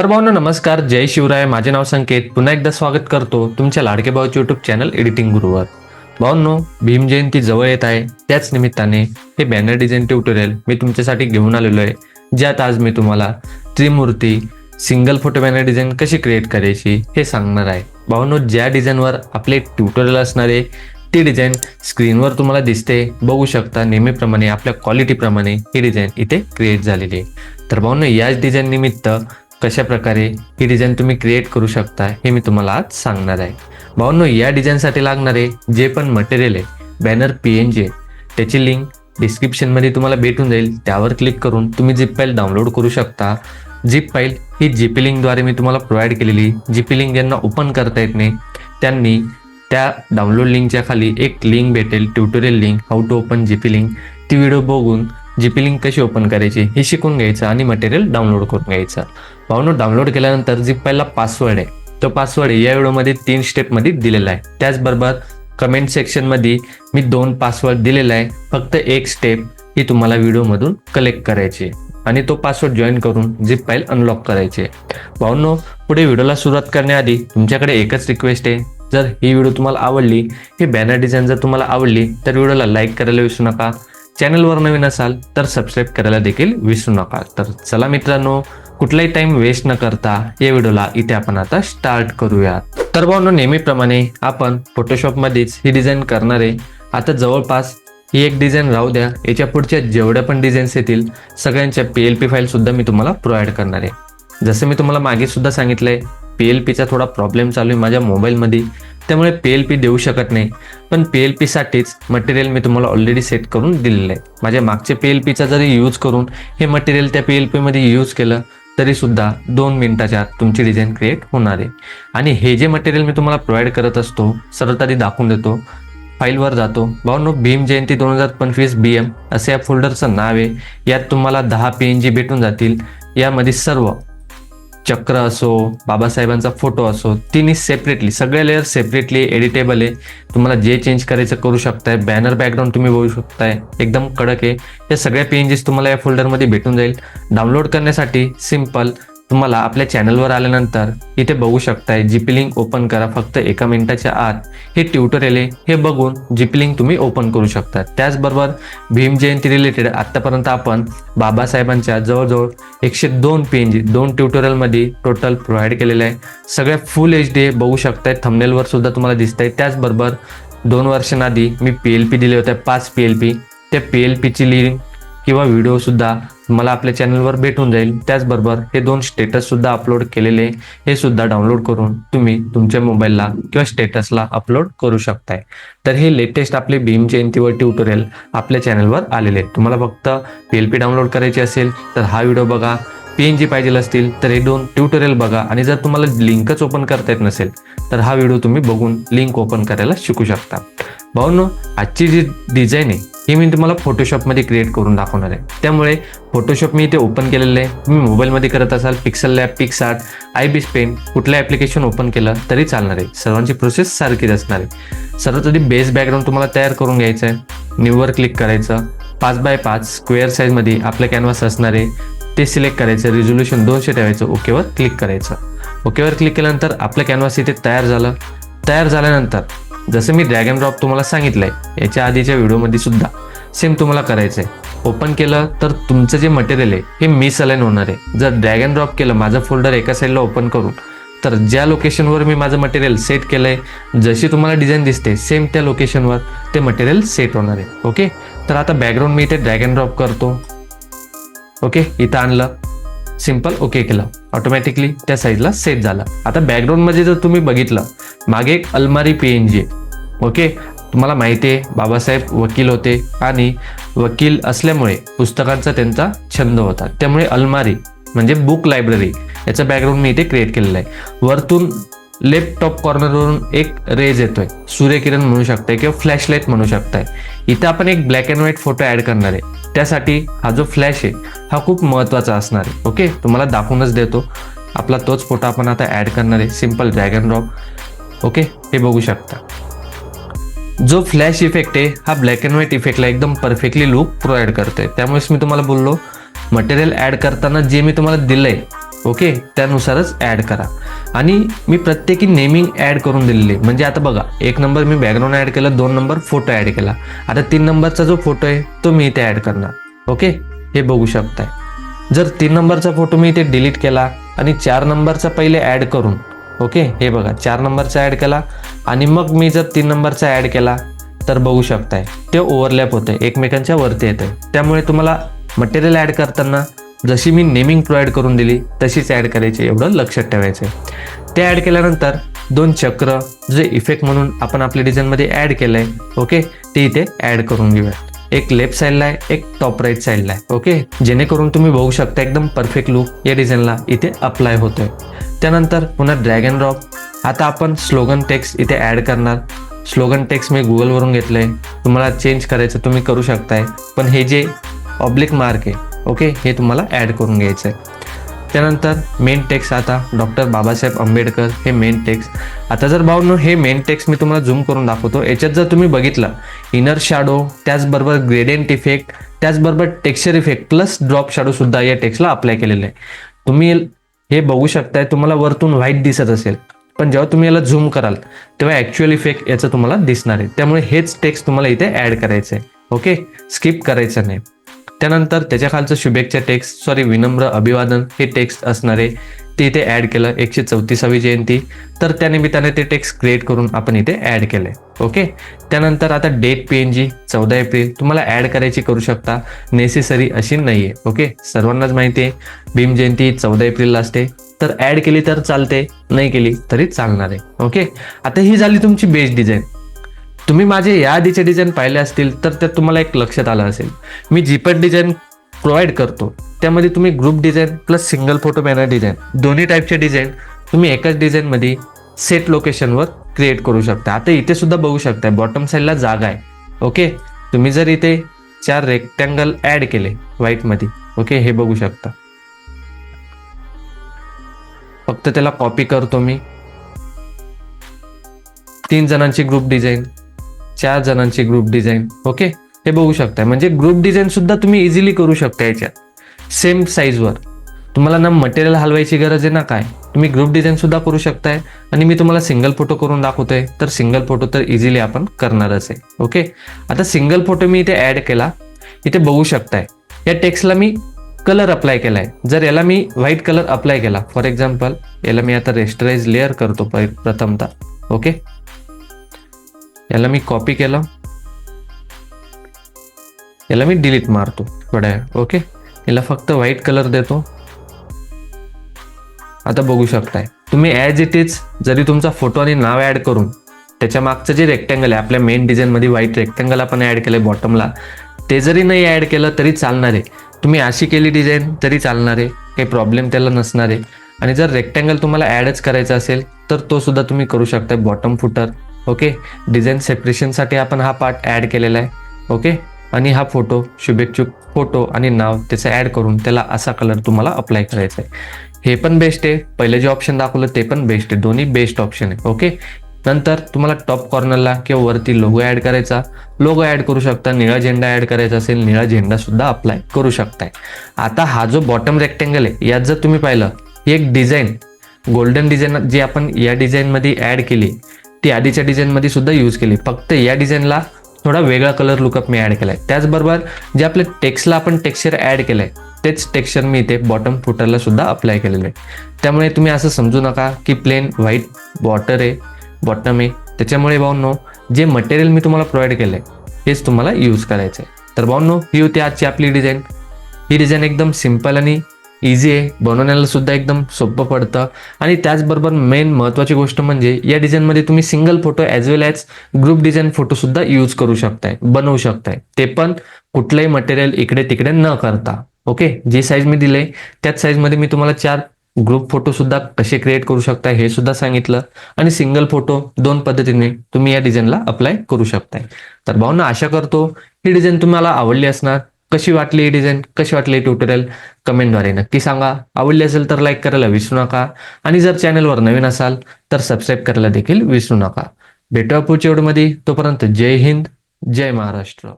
तर भाऊनो नमस्कार. जय शिवराय. माझे नाव संकेत. पुन्हा एकदा स्वागत करतो तुमच्या लाडके भाऊचे युट्यूब चॅनल एडिटिंग गुरुवर भाऊनो भीम जयंती जवळ येत आहे. त्याच निमित्ताने हे बॅनर डिझाईन ट्युटोरियल मी तुमच्यासाठी घेऊन आलेलो आहे. ज्यात आज मी तुम्हाला Trimurti single photo banner design कशी क्रिएट करायची हे सांगणार आहे. भाऊनो ज्या डिझाईनवर आपले ट्युटोरियल असणारे ती डिझाईन स्क्रीनवर तुम्हाला दिसते. बघू शकता नेहमीप्रमाणे आपल्या क्वालिटीप्रमाणे ही डिझाईन इथे क्रिएट झालेली आहे. तर भाऊनो याच डिझाईन निमित्त कशा प्रकारे ही डिझाईन तुम्ही क्रिएट करू शकता हे मी तुम्हाला आज सांगणार आहे. भाऊनो या डिझाईनसाठी लागणारे जे पण मटेरियल आहे बॅनर पी एन जी त्याची लिंक डिस्क्रिप्शनमध्ये तुम्हाला भेटून जाईल. त्यावर क्लिक करून तुम्ही झिप फाईल डाउनलोड करू शकता. झिप फाईल ही जीपी लिंकद्वारे मी तुम्हाला प्रोव्हाइड केलेली. जीपी लिंक ज्यांना ओपन करता येत नाही. त्यांनी त्या डाउनलोड लिंकच्या खाली एक लिंक भेटेल tutorial link how to open GP link ती व्हिडिओ बघून जीपी लिंक कशी ओपन करायची हे शिकून घ्यायचं आणि मटेरियल डाउनलोड करून घ्यायचं. भाऊनो डाउनलोड केल्यानंतर जी पहिला पासवर्ड आहे तो पासवर्ड या व्हिडिओमध्ये तीन स्टेपमध्ये दिलेला आहे. त्याचबरोबर कमेंट सेक्शनमध्ये मी दोन पासवर्ड दिलेला आहे. फक्त एक स्टेप ही तुम्हाला व्हिडिओमधून कलेक्ट करायची आणि तो पासवर्ड जॉईन करून झिप फाईल अनलॉक करायची भाऊनो पुढे व्हिडिओला सुरुवात करण्याआधी तुमच्याकडे एकच रिक्वेस्ट आहे. जर ही व्हिडिओ तुम्हाला आवडली ही बॅनर डिझाईन जर तुम्हाला आवडली तर व्हिडिओला लाईक करायला विसरू नका. चॅनलवर नवीन असाल तर सबस्क्राईब करायला देखील विसरू नका. तर चला मित्रांनो कुठलाही टाइम वेस्ट न करता या व्हिडिओला इथे आपण आता स्टार्ट करूया तर भाऊनो नेहमीप्रमाणे आपण फोटोशॉपमध्येच ही डिझाईन करणार. आहे आता जवळपास ही एक डिझाईन राहू द्या. याच्या पुढच्या जेवढ्या पण डिझाईन्स येतील सगळ्यांच्या पी एल पी फाईल सुद्धा मी तुम्हाला प्रोव्हाइड करणार आहे. जसं मी तुम्हाला मागे सुद्धा सांगितलंय पी एल पीचा थोडा प्रॉब्लेम चालू आहे माझ्या मोबाईलमध्ये त्यामुळे पी एल पी देऊ शकत नाही. पण पी एल पीसाठीच मटेरियल मी तुम्हाला ऑलरेडी सेट करून दिलेलं आहे. माझ्या मागच्या पी एल पीचा जरी यूज करून हे मटेरियल त्या पी एल पीमध्ये यूज केलं तरी सुद्धा दोन मिनिटाच्या तुमची डिझाईन क्रिएट होणार आहे. आणि हे जे मटेरियल मी तुम्हाला प्रोव्हाइड करत असतो सरळत आधी दाखवून देतो फाईलवर जातो. भाऊनो भीम जयंती दोन हजार पंचवीस बी एम असं या फोल्डरचं नाव आहे. यात तुम्हाला दहा पी एन जी भेटून जातील. यामध्ये सर्व चक्र असो बाबासाहेबांचा फोटो असो तिन्ही सेपरेटली सगळे लेअर सेपरेटली एडिटेबल आहे. तुम्हाला जे चेंज करायचं करू शकताय बॅनर बॅकग्राऊंड तुम्ही बघू शकताय एकदम कडक आहे. या सगळ्या पेंजेस तुम्हाला या फोल्डरमध्ये भेटून जाईल. डाउनलोड करण्यासाठी सिंपल तुम्हाला आपल्या चॅनलवर आल्यानंतर इथे बघू शकताय जीपी लिंक ओपन करा. फक्त एका मिनिटाच्या आत हे ट्युटोरियल हे बघून जीपी लिंक तुम्ही ओपन करू शकता. त्याचबरोबर भीम जयंती रिलेटेड आत्तापर्यंत आपण बाबासाहेबांच्या जवळजवळ एकशे दोन पी एन जी दोन ट्युटोरियलमध्ये टोटल प्रोव्हाइड केलेलं आहे. सगळ्या फुल एच डी बघू शकताय. थंबनेलवर सुद्धा तुम्हाला दिसत आहे त्याचबरोबर दोन वर्षांआधी मी पी एल पी दिले होते पाच पी एल पी त्या पी एल पीची लिंक किंवा व्हिडिओ सुद्धा तुम्हाला आपल्या चॅनलवर भेटून जाईल. त्याचबरोबर हे दोन स्टेटस सुद्धा अपलोड केलेले हे सुद्धा डाउनलोड करून तुम्ही तुमच्या मोबाईलला किंवा स्टेटसला अपलोड करू शकताय. तर हे लेटेस्ट आपले भीम जयंतीवर ट्युटोरियल आपल्या चॅनलवर आलेले आहेत. तुम्हाला फक्त पी एल पी डाउनलोड करायची असेल तर हा व्हिडिओ बघा. पी एन जी पाहिजे असतील तर हे दोन ट्युटोरियल बघा. आणि जर तुम्हाला लिंकच ओपन करता येत नसेल तर हा व्हिडिओ तुम्ही बघून लिंक ओपन करायला शिकू शकता. भाऊनो आजची जी डिझाईन आहे ही मी तुम्हाला फोटोशॉपमध्ये क्रिएट करून दाखवणार आहे. त्यामुळे फोटोशॉप मी इथे ओपन केलेलं आहे. तुम्ही मोबाईलमध्ये करत असाल pixel lab PicsArt ibisPaint कुठलं ॲप्लिकेशन ओपन केलं तरी चालणार आहे. सर्वांची प्रोसेस सारखीच असणार आहे. सर्वात आधी बेस बॅकग्राऊंड तुम्हाला तयार करून घ्यायचं आहे. न्यूवर क्लिक करायचं. पाच बाय पाच स्क्वेअर साईजमध्ये आपलं कॅनव्हास असणार आहे. ते सिलेक्ट करायचं. रिझोल्युशन दोनशे ठेवायचं. ओकेवर क्लिक करायचं. ओकेवर क्लिक केल्यानंतर आपलं कॅनव्हास इथे तयार झालं. तयार झाल्यानंतर जसं मी ड्रॅगन ड्रॉप तुम्हाला सांगितलंय याच्या आधीच्या व्हिडिओमध्ये सुद्धा सेम तुम्हाला करायचं आहे ओपन केलं तर तुमचं जे मटेरियल आहे हे मिस अलाईन होणार आहे. जर ड्रॅगन ड्रॉप केलं माझं फोल्डर एका साईडला ओपन करून तर ज्या लोकेशनवर मी माझं मटेरियल सेट केलं आहे जशी तुम्हाला डिझाईन दिसते सेम त्या लोकेशनवर ते मटेरियल सेट होणार आहे. ओके तर आता बॅकग्राऊंड मी इथे ड्रॅगन ड्रॉप करतो. ओके इथं आणलं. सिंपल ओके केलं. ऑटोमॅटिकली त्या साईजला सेट झाला. आता बॅकग्राऊंडमध्ये जर तुम्ही बघितलं मागे एक अलमारी पी एन जी ओके तुम्हाला माहिती आहे बाबासाहेब वकील होते आणि वकील असल्यामुळे पुस्तकांचा त्यांचा छंद होता. त्यामुळे अलमारी म्हणजे बुक लायब्ररी याचं बॅकग्राऊंड मी इथे क्रिएट केलेलं आहे. वरतून लेफ्ट टॉप कॉर्नरवरून एक रेज येतोय. सूर्यकिरण म्हणू शकताय किंवा फ्लॅशलाईट म्हणू शकताय. इथं आपण एक black and white photo add करणार आहे. त्यासाठी हा जो फ्लॅश आहे हा खूप महत्त्वाचा असणार आहे. ओके तुम्हाला दाखवूनच देतो. आपला तोच फोटो आपण आता ॲड करणार आहे. सिंपल ड्रॅगन ड्रॉप ओके हे बघू शकता. जो फ्लॅश इफेक्ट आहे हा ब्लॅक अँड व्हाईट इफेक्टला एकदम परफेक्टली लुक प्रोव्हाइड करतोय. त्यामुळेच मी तुम्हाला बोललो मटेरियल ॲड करताना जे मी तुम्हाला दिलं आहे ओके? त्यानुसारच ॲड करा. आणि मी प्रत्येकी नेमिंग ॲड करून दिलेली. आहे. म्हणजे आता बघा एक नंबर मी बॅकग्राऊंड ॲड केला दोन नंबर फोटो ॲड केला. आता तीन नंबरचा जो फोटो आहे तो मी इथे ॲड करणार. ओके? हे बघू शकताय. जर तीन नंबरचा फोटो मी इथे डिलीट केला आणि चार नंबरचा पहिले ॲड करून ओके? हे बघा चार नंबरचा ॲड केला आणि मग मी जर तीन नंबरचा ॲड केला तर बघू शकताय ते ओव्हरलॅप होतं एकमेकांच्या वरती येतं त्यामुळे तुम्हाला मटेरियल ॲड करताना जशी मी नेमिंग प्रोव्हाइड करून दिली तशीच ॲड करायची एवढं लक्षात ठेवायचं. आहे ते ॲड केल्यानंतर दोन चक्र जे इफेक्ट म्हणून आपण आपल्या डिझाईनमध्ये ॲड केलं आहे ओके ते इथे ॲड करून घेऊया. एक लेफ्ट साईडला आहे एक टॉप राईट साईडला आहे ओके जेणेकरून तुम्ही बघू शकता एकदम परफेक्ट लुक या डिझाईनला इथे अप्लाय होतोय. त्यानंतर पुन्हा ड्रॅग अँड ड्रॉप आता आपण स्लोगन टेक्स्ट इथे ॲड करणार. स्लोगन टेक्स्ट मी गुगलवरून घेतलं आहे तुम्हाला चेंज करायचं तुम्ही करू शकताय. पण हे जे ऑब्लिक मार्क आहे ओके? हे तुम्हाला ॲड करून घ्यायचं आहे त्यानंतर मेन टेक्स्ट आता डॉक्टर बाबासाहेब आंबेडकर हे मेन टेक्स्ट आता जर भावनो हे मेन टेक्स्ट मी तुम्हाला झूम करून दाखवतो. याच्यात जर तुम्ही बघितलं इनर शॅडो त्याचबरोबर ग्रेडियंट इफेक्ट त्याचबरोबर टेक्स्चर इफेक्ट प्लस ड्रॉप शॅडोसुद्धा या टेक्स्टला अप्लाय केलेलं आहे. तुम्ही हे बघू शकताय तुम्हाला वरतून व्हाईट दिसत असेल. पण जेव्हा तुम्ही याला झूम कराल तेव्हा ॲक्च्युअल इफेक्ट याचं तुम्हाला दिसणार आहे. त्यामुळे हेच टेक्स्ट तुम्हाला इथे ॲड करायचं आहे ओके? स्किप करायचं नाही. त्यानंतर त्याच्या खालचं शुभेच्छा टेक्स्ट सॉरी विनम्र अभिवादन हे टेक्स्ट असणारे ते इथे ॲड केलं एकशे चौतीसावी जयंती. तर त्या निमित्ताने ते टेक्स्ट क्रिएट करून आपण इथे ॲड केले ओके त्यानंतर आता डेट पी एन जी चौदा एप्रिल. तुम्हाला ॲड करायची करू शकता. नेसेसरी अशी नाही आहे ओके सर्वांनाच माहिती आहे भीम जयंती चौदा एप्रिलला असते तर ॲड केली तर चालते. नाही केली तरी चालणार. आहे ओके आता ही झाली तुमची बेस्ट डिझाईन तुम्ही माझे या आधीचे डिझाईन पाहिले असतील तर त्यात तुम्हाला एक लक्षात आलं असेल. मी जी पण डिझाईन प्रोव्हाइड करतो त्यामध्ये तुम्ही group design plus single photo banner design दोन्ही टाईपचे डिझाईन तुम्ही एकाच डिझाईनमध्ये सेट लोकेशनवर क्रिएट करू शकता. आता इथे सुद्धा बघू शकता बॉटम साईडला जागा आहे. ओके तुम्ही जर इथे चार रेक्टँगल ॲड केले व्हाईटमध्ये ओके हे बघू शकता. फक्त त्याला कॉपी करतो मी. तीन जणांची ग्रुप डिझाईन चार जणांची ग्रुप डिझाईन ओके हे बघू शकताय. म्हणजे ग्रुप डिझाईन सुद्धा तुम्ही इझिली करू शकता याच्यात. सेम साईजवर तुम्हाला ना मटेरियल हलवायची गरज आहे ना काय? तुम्ही ग्रुप डिझाईन सुद्धा करू शकताय. आणि मी तुम्हाला सिंगल फोटो करून दाखवतोय. तर सिंगल फोटो तर इझिली आपण करणारच आहे ओके आता सिंगल फोटो मी इथे ॲड केला. इथे बघू शकताय. या टेक्स्टला मी कलर अप्लाय केलाय. जर याला मी व्हाईट कलर अप्लाय केला फॉर एक्झाम्पल याला मी आता रेस्टराईज लेअर करतो प- प्रथमतः ओके याला मी कॉपी केलं. याला मी डिलीट मारतो. थोड्या ओके याला फक्त व्हाईट कलर देतो. आता बघू शकताय. तुम्ही ॲज इट इज जरी तुमचा फोटो आणि नाव ॲड करून त्याच्या मागचं जे रेक्टँगल आहे आपल्या मेन डिझाईनमध्ये व्हाईट रेक्टँगल आपण ॲड केलं बॉटमला ते जरी नाही ॲड केलं तरी चालणार आहे. तुम्ही अशी केली डिझाईन तरी चालणार आहे. काही प्रॉब्लेम त्याला नसणार आहे. आणि जर रेक्टँगल तुम्हाला ॲडच करायचा असेल तर तो सुद्धा तुम्ही करू शकता बॉटम फुटर ओके? डिझाईन सेपरेशनसाठी आपण हा पार्ट ॲड केलेला आहे. ओके? आणि हा फोटो शुभेच्छुक फोटो आणि नाव त्याचं ॲड करून त्याला असा कलर तुम्हाला अप्लाय करायचा आहे. हे पण बेस्ट आहे. पहिलं जे ऑप्शन दाखवलं ते पण बेस्ट आहे. दोन्ही बेस्ट ऑप्शन आहे. ओके? नंतर तुम्हाला टॉप कॉर्नरला किंवा वरती लोगो ॲड करायचा. लोगो ॲड करू शकता. निळा झेंडा ॲड करायचा असेल निळा झेंडा सुद्धा अप्लाय करू शकताय. आता हा जो बॉटम रेक्टेंगल आहे यात जर तुम्ही पाहिलं एक डिझाईन गोल्डन डिझाईन जी आपण या डिझाईनमध्ये ॲड केली ती आधीच्या डिझाईनमध्ये सुद्धा यूज केली. फक्त या डिझाईनला थोडा वेगळा कलर लुकअप मी ॲड केला आहे त्याचबरोबर जे आपल्या टेक्स्टला आपण टेक्स्चर ॲड केलं आहे तेच टेक्स्चर मी इथे बॉटम फुटरला सुद्धा अप्लाय केलेलं आहे. त्यामुळे तुम्ही असं समजू नका की प्लेन व्हाईट बॉटर आहे बॉटम आहे. त्याच्यामुळे भाऊनो जे मटेरियल मी तुम्हाला प्रोव्हाइड केलं आहे हेच तुम्हाला यूज करायचं आहे तर भाऊनो ही होती आजची आपली डिझाईन. ही डिझाईन एकदम सिंपल आणि इझी आहे. बनवण्याला सुद्धा एकदम सोपं पडतं. आणि त्याचबरोबर मेन महत्त्वाची गोष्ट म्हणजे या डिझाईनमध्ये तुम्ही single photo as well as group design photo सुद्धा यूज करू शकताय बनवू शकताय. ते पण कुठलंही मटेरियल इकडे तिकडे न करता. ओके जे साईज मी दिले त्याच साईजमध्ये मी तुम्हाला चार ग्रुप फोटो सुद्धा कसे क्रिएट करू शकता हे सुद्धा सांगितलं. आणि सिंगल फोटो दोन पद्धतीने तुम्ही या डिझाईनला अप्लाय करू शकताय. तर भावना आशा करतो ही डिझाईन तुम्हाला आवडली असणार. कशी वाटली ही डिझाईन कशी वाटली ट्युटोरियल कमेंटद्वारे नक्की सांगा. आवडली असेल तर लाईक करायला विसरू नका. आणि जर चॅनलवर नवीन असाल तर सबस्क्राईब करायला देखील विसरू नका. भेटूया पुढच्या व्हिडिओमध्ये तोपर्यंत जय हिंद जय महाराष्ट्र.